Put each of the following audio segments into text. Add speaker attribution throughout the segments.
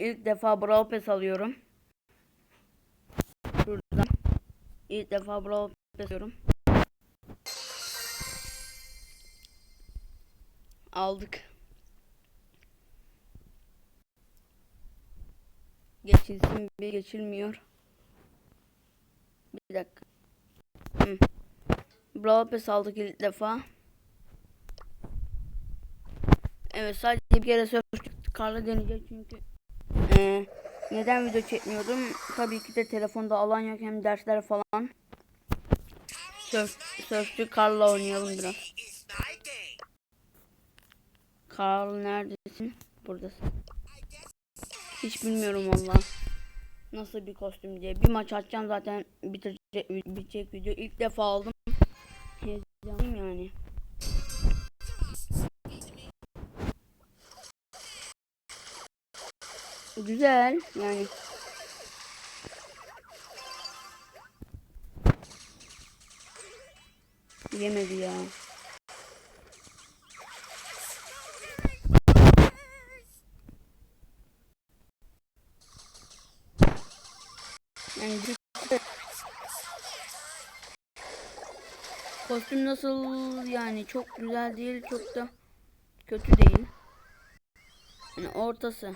Speaker 1: ilk defa Brawl Pass alıyorum. Şuradan. İlk defa Brawl Pass alıyorum. Aldık. Geçilsin bir geçilmiyor. Bir dakika. Hı. Brawl Pass aldık ilk defa. Evet sadece bir kere Surf karla deneyeceğiz çünkü Ee, neden video çekmiyordum? Tabii ki de telefonda alan yok hem dersler falan. Surf, Surfçü Karl'la oynayalım biraz. Karl neredesin? Buradasın. Hiç bilmiyorum valla. Nasıl bir kostüm diye. Bir maç atacağım zaten bitirecek, bitecek video. İlk defa aldım. Heyecanlıyım yani. Güzel yani. Yemedi ya. Yani Kostüm nasıl yani çok güzel değil çok da kötü değil. Yani ortası.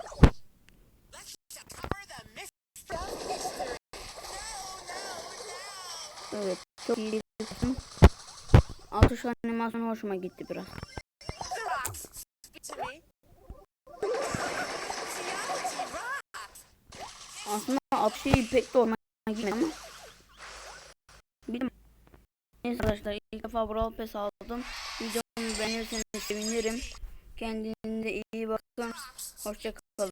Speaker 1: Evet çok iyi kostüm. Atış animasyonu hoşuma gitti biraz. Aslında atışı pek de hoşuma gitmedi ama. Bilmiyorum. Neyse arkadaşlar ilk defa Brawl Pass aldım. Videomu beğenirseniz sevinirim. Kendinize iyi bakın. Hoşçakalın.